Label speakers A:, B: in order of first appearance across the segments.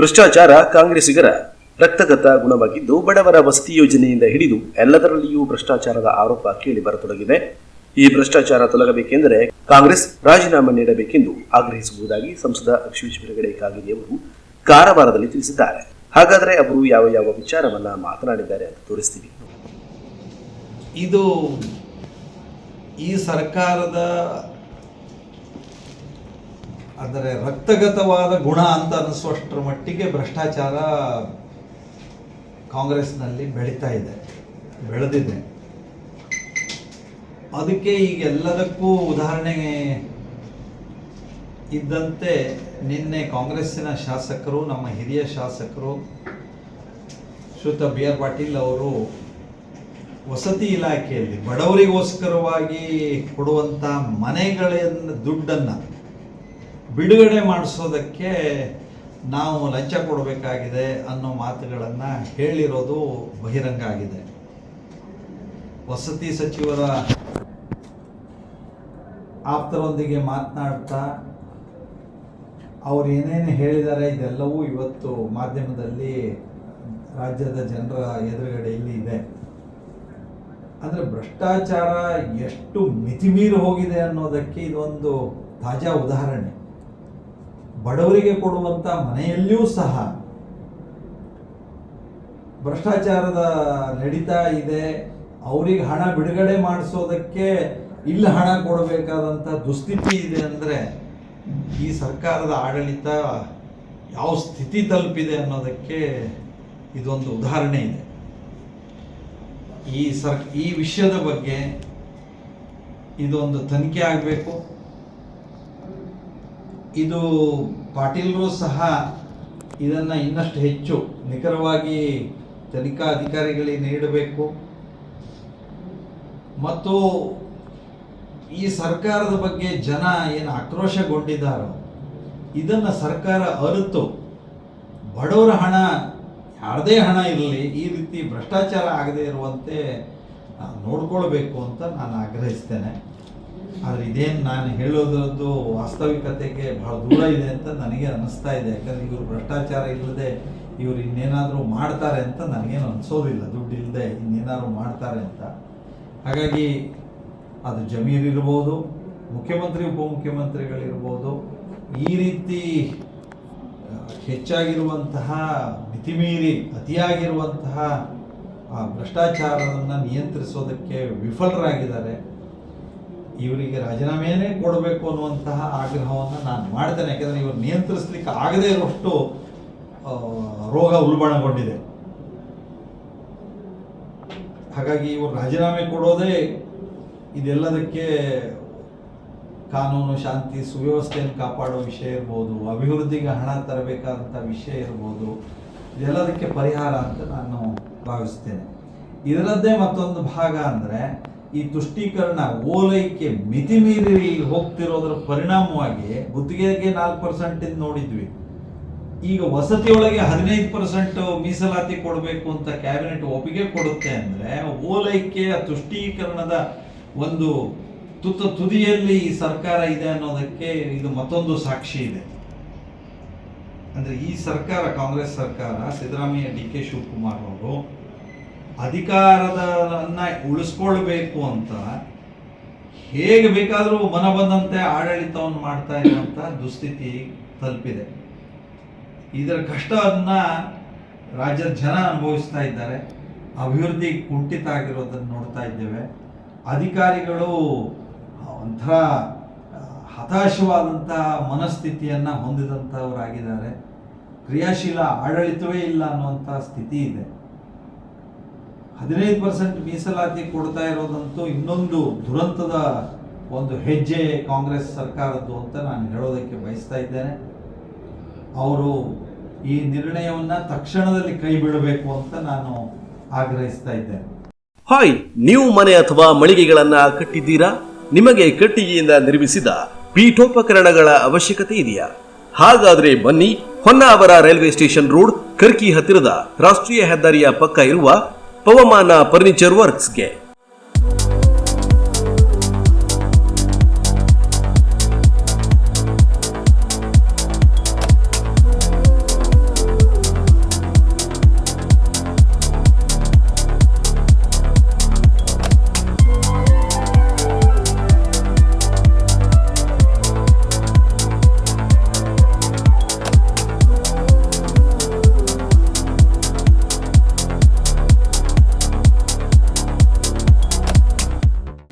A: ಭ್ರಷ್ಟಾಚಾರ ಕಾಂಗ್ರೆಸ್ಸಿಗರ ರಕ್ತಗತ ಗುಣವಾಗಿದ್ದು ಬಡವರ ವಸತಿ ಯೋಜನೆಯಿಂದ ಹಿಡಿದು ಎಲ್ಲದರಲ್ಲಿಯೂ ಭ್ರಷ್ಟಾಚಾರದ ಆರೋಪ ಕೇಳಿ ಬರತೊಡಗಿದೆ. ಈ ಭ್ರಷ್ಟಾಚಾರ ತೊಲಗಬೇಕೆಂದರೆ ಕಾಂಗ್ರೆಸ್ ರಾಜೀನಾಮೆ ನೀಡಬೇಕೆಂದು ಆಗ್ರಹಿಸುವುದಾಗಿ ಸಂಸದ ವಿಶ್ವೇಶ್ವರ ಹೆಗಡೆ ಕಾಗೇರಿಯವರು ಕಾರವಾರದಲ್ಲಿ ತಿಳಿಸಿದ್ದಾರೆ. ಹಾಗಾದರೆ ಅವರು ಯಾವ ಯಾವ ವಿಚಾರವನ್ನ ಮಾತನಾಡಿದ್ದಾರೆ ಅಂತ ತೋರಿಸ್ತೀವಿ.
B: ಇದು ಈ ಸರ್ಕಾರದ ಅಂದರೆ ರಕ್ತಗತವಾದ ಗುಣ ಅಂತ ಅನ್ನಿಸುವಷ್ಟರ ಮಟ್ಟಿಗೆ ಭ್ರಷ್ಟಾಚಾರ ಕಾಂಗ್ರೆಸ್ನಲ್ಲಿ ಬೆಳೀತಾ ಇದೆ, ಬೆಳೆದಿದೆ. ಅದಕ್ಕೆ ಈಗ ಎಲ್ಲದಕ್ಕೂ ಉದಾಹರಣೆ ಇದ್ದಂತೆ ನಿನ್ನೆ ಕಾಂಗ್ರೆಸ್ಸಿನ ಶಾಸಕರು, ನಮ್ಮ ಹಿರಿಯ ಶಾಸಕರು ಶ್ರುತ ಬಿ ಆರ್ ಪಾಟೀಲ್ ಅವರು ವಸತಿ ಇಲಾಖೆಯಲ್ಲಿ ಬಡವರಿಗೋಸ್ಕರವಾಗಿ ಕೊಡುವಂಥ ಮನೆಗಳ ದುಡ್ಡನ್ನು ಬಿಡುಗಡೆ ಮಾಡಿಸೋದಕ್ಕೆ ನಾವು ಲಂಚ ಕೊಡಬೇಕಾಗಿದೆ ಅನ್ನೋ ಮಾತುಗಳನ್ನು ಹೇಳಿರೋದು ಬಹಿರಂಗ ಆಗಿದೆ. ವಸತಿ ಸಚಿವರ ಆಪ್ತರೊಂದಿಗೆ ಮಾತನಾಡ್ತಾ ಅವ್ರು ಏನೇನು ಹೇಳಿದ್ದಾರೆ ಇದೆಲ್ಲವೂ ಇವತ್ತು ಮಾಧ್ಯಮದಲ್ಲಿ ರಾಜ್ಯದ ಜನರ ಎದುರುಗಡೆಯಲ್ಲಿ ಇದೆ. ಅಂದರೆ ಭ್ರಷ್ಟಾಚಾರ ಎಷ್ಟು ಮಿತಿಮೀರಿ ಹೋಗಿದೆ ಅನ್ನೋದಕ್ಕೆ ಇದೊಂದು ತಾಜಾ ಉದಾಹರಣೆ. ಬಡವರಿಗೆ ಕೊಡುವಂಥ ಮನೆಯಲ್ಲಿಯೂ ಸಹ ಭ್ರಷ್ಟಾಚಾರದ ನಡೀತಾ ಇದೆ. ಅವ್ರಿಗೆ ಹಣ ಬಿಡುಗಡೆ ಮಾಡಿಸೋದಕ್ಕೆ ಇಲ್ಲಿ ಹಣ ಕೊಡಬೇಕಾದಂಥ ದುಸ್ಥಿತಿ ಇದೆ ಅಂದರೆ ಈ ಸರ್ಕಾರದ ಆಡಳಿತ ಯಾವ ಸ್ಥಿತಿ ತಲುಪಿದೆ ಅನ್ನೋದಕ್ಕೆ ಇದೊಂದು ಉದಾಹರಣೆ ಇದೆ. ಈ ಸರ್, ಈ ವಿಷಯದ ಬಗ್ಗೆ ಇದೊಂದು ತನಿಖೆ ಆಗಬೇಕು. ಇದು ಪಾಟೀಲರು ಸಹ ಇದನ್ನು ಇನ್ನಷ್ಟು ಹೆಚ್ಚು ನಿಖರವಾಗಿ ತನಿಖಾ ಅಧಿಕಾರಿಗಳಿಗೆ ನೀಡಬೇಕು. ಮತ್ತು ಈ ಸರ್ಕಾರದ ಬಗ್ಗೆ ಜನ ಏನು ಆಕ್ರೋಶಗೊಂಡಿದ್ದಾರೋ, ಇದನ್ನು ಸರ್ಕಾರ ಅರಿತು, ಬಡವರ ಹಣ, ಯಾರದೇ ಹಣ ಇರಲಿ, ಈ ರೀತಿ ಭ್ರಷ್ಟಾಚಾರ ಆಗದೇ ಇರುವಂತೆ ನೋಡ್ಕೊಳ್ಬೇಕು ಅಂತ ನಾನು ಆಗ್ರಹಿಸ್ತೇನೆ. ಆದರೆ ಇದೇನು ನಾನು ಹೇಳೋದ್ರದ್ದು ವಾಸ್ತವಿಕತೆಗೆ ಬಹಳ ದೂರ ಇದೆ ಅಂತ ನನಗೆ ಅನಿಸ್ತಾ ಇದೆ. ಯಾಕಂದ್ರೆ ಇವರು ಭ್ರಷ್ಟಾಚಾರ ಇಲ್ಲದೆ ಇವರು ಇನ್ನೇನಾದರೂ ಮಾಡ್ತಾರೆ ಅಂತ ನನಗೇನು ಅನಿಸೋದಿಲ್ಲ. ದುಡ್ಡು ಇಲ್ಲದೆ ಇನ್ನೇನಾದರೂ ಮಾಡ್ತಾರೆ ಅಂತ. ಹಾಗಾಗಿ ಅದು ಜಮೀರ್ ಇರ್ಬೋದು ಮುಖ್ಯಮಂತ್ರಿ, ಉಪಮುಖ್ಯಮಂತ್ರಿಗಳಿರ್ಬೋದು, ಈ ರೀತಿ ಹೆಚ್ಚಾಗಿರುವಂತಹ ಮಿತಿಮೀರಿ ಅತಿಯಾಗಿರುವಂತಹ, ಆ, ಭ್ರಷ್ಟಾಚಾರವನ್ನು ನಿಯಂತ್ರಿಸೋದಕ್ಕೆ ವಿಫಲರಾಗಿದ್ದಾರೆ. ಇವರಿಗೆ ರಾಜೀನಾಮೆಯೇ ಕೊಡಬೇಕು ಅನ್ನುವಂತಹ ಆಗ್ರಹವನ್ನು ನಾನು ಮಾಡ್ತೇನೆ. ಯಾಕೆಂದರೆ ಇವರು ನಿಯಂತ್ರಿಸಲಿಕ್ಕೆ ಆಗದೇ ಇರುವಷ್ಟು ರೋಗ ಉಲ್ಬಣಗೊಂಡಿದೆ. ಹಾಗಾಗಿ ಇವರು ರಾಜೀನಾಮೆ ಕೊಡೋದೇ ಇದೆಲ್ಲದಕ್ಕೆ ಕಾನೂನು, ಶಾಂತಿ, ಸುವ್ಯವಸ್ಥೆಯನ್ನು ಕಾಪಾಡೋ ವಿಷಯ ಇರ್ಬೋದು, ಅಭಿವೃದ್ಧಿಗೆ ಹಣ ತರಬೇಕಾದಂಥ ವಿಷಯ ಇರ್ಬೋದು, ಇದೆಲ್ಲದಕ್ಕೆ ಪರಿಹಾರ ಅಂತ ನಾನು ಭಾವಿಸ್ತೇನೆ. ಇದರದ್ದೇ ಮತ್ತೊಂದು ಭಾಗ ಅಂದರೆ ಈ ತುಷ್ಟೀಕರಣ ಓಲೈಕೆ ಮಿತಿ ಮೀರಿ ಹೋಗ್ತಿರೋದ್ರ ಪರಿಣಾಮವಾಗಿ ಗುತ್ತಿಗೆಗೆ ನಾಲ್ಕು ಪರ್ಸೆಂಟ್ ನೋಡಿದ್ವಿ. ಈಗ ವಸತಿಯೊಳಗೆ ಹದಿನೈದು ಪರ್ಸೆಂಟ್ ಮೀಸಲಾತಿ ಕೊಡಬೇಕು ಅಂತ ಕ್ಯಾಬಿನೆಟ್ ಒಪ್ಪಿಗೆ ಕೊಡುತ್ತೆ ಅಂದ್ರೆ ಓಲೈಕೆಯ ತುಷ್ಟೀಕರಣದ ಒಂದು ತುತ್ತ ತುದಿಯಲ್ಲಿ ಈ ಸರ್ಕಾರ ಇದೆ ಅನ್ನೋದಕ್ಕೆ ಇದು ಮತ್ತೊಂದು ಸಾಕ್ಷಿ ಇದೆ. ಅಂದ್ರೆ ಈ ಸರ್ಕಾರ, ಕಾಂಗ್ರೆಸ್ ಸರ್ಕಾರ ಸಿದ್ದರಾಮಯ್ಯ ಡಿ ಕೆ ಶಿವಕುಮಾರ್ ಅವರು ಅಧಿಕಾರದನ್ನ ಉಳಿಸ್ಕೊಳ್ಬೇಕು ಅಂತ ಹೇಗೆ ಬೇಕಾದರೂ ಮನ ಬಂದಂತೆ ಆಡಳಿತವನ್ನು ಮಾಡ್ತಾ ಇರುವಂತ ದುಸ್ಥಿತಿ ತಲುಪಿದೆ. ಇದರ ಕಷ್ಟವನ್ನ ರಾಜ್ಯದ ಜನ ಅನುಭವಿಸ್ತಾ ಇದ್ದಾರೆ. ಅಭಿವೃದ್ಧಿ ಕುಂಠಿತ ಆಗಿರೋದನ್ನು ನೋಡ್ತಾ ಇದ್ದೇವೆ. ಅಧಿಕಾರಿಗಳು ಒಂಥರ ಹತಾಶವಾದಂತಹ ಮನಸ್ಥಿತಿಯನ್ನ ಹೊಂದಿದಂಥವರಾಗಿದ್ದಾರೆ ಕ್ರಿಯಾಶೀಲ ಆಡಳಿತವೇ ಇಲ್ಲ ಅನ್ನುವಂಥ ಸ್ಥಿತಿ ಇದೆ. ಹದಿನೈದು ಪರ್ಸೆಂಟ್ ಮೀಸಲಾತಿ ಕೊಡ್ತಾ ಇರೋದಂತೂ ಇನ್ನೊಂದು ದುರಂತದ ಒಂದು ಹೆಜ್ಜೆ ಕಾಂಗ್ರೆಸ್ ಸರ್ಕಾರದ್ದು ಅಂತ ನಾನು ಹೇಳೋದಕ್ಕೆ ಬಯಸ್ತಾ ಇದ್ದೇನೆ. ಅವರು ಈ ನಿರ್ಣಯವನ್ನ ತಕ್ಷಣದಲ್ಲಿ ಕೈ ಬಿಡಬೇಕು ಅಂತ ನಾನು ಆಗ್ರಹಿಸ್ತಾ ಇದ್ದೇನೆ.
A: ಹಾಯ್ ನೀವು ಮನೆ ಅಥವಾ ಮಳಿಗೆಗಳನ್ನು ಕಟ್ಟಿದ್ದೀರಾ? ನಿಮಗೆ ಕಟ್ಟಿಗೆಯಿಂದ ನಿರ್ಮಿಸಿದ ಪೀಠೋಪಕರಣಗಳ ಅವಶ್ಯಕತೆ ಇದೆಯಾ? ಹಾಗಾದ್ರೆ ಬನ್ನಿ, Honnavar railway station road, Karki ಹತ್ತಿರದ ರಾಷ್ಟ್ರೀಯ ಹೆದ್ದಾರಿಯ ಪಕ್ಕ ಇರುವ ಪವಮಾನ ಫರ್ನಿಚರ್ ವರ್ಕ್ಸ್ಗೆ.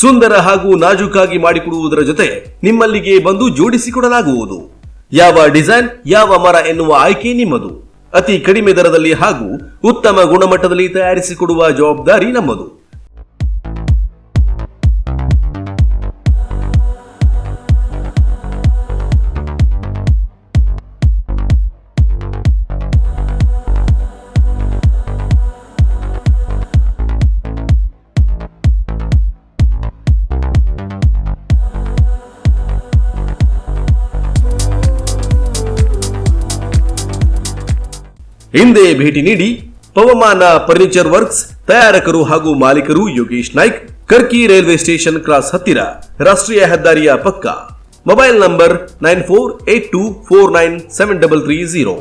A: ಸುಂದರ ಹಾಗೂ ನಾಜೂಕಾಗಿ ಮಾಡಿಕೊಡುವುದರ ಜೊತೆ ನಿಮ್ಮಲ್ಲಿಗೆ ಬಂದು ಜೋಡಿಸಿಕೊಡಲಾಗುವುದು. ಯಾವ ಡಿಸೈನ್, ಯಾವ ಮರ ಎನ್ನುವ ಆಯ್ಕೆ ನಿಮ್ಮದು. ಅತಿ ಕಡಿಮೆ ದರದಲ್ಲಿ ಹಾಗೂ ಉತ್ತಮ ಗುಣಮಟ್ಟದಲ್ಲಿ ತಯಾರಿಸಿಕೊಡುವ ಜವಾಬ್ದಾರಿ ನಮ್ಮದು. ಹಿಂದೆ ಭೇಟಿ ನೀಡಿ ಪವಮಾನ ಫರ್ನಿಚರ್ ವರ್ಕ್ಸ್ ತಯಾರಕರು ಹಾಗೂ ಮಾಲೀಕರು Yogesh Naik, Karki railway station cross ಹತ್ತಿರ, ರಾಷ್ಟ್ರೀಯ ಹೆದ್ದಾರಿಯ ಪಕ್ಕ. Mobile number nine four eight two four nine seven double three zero.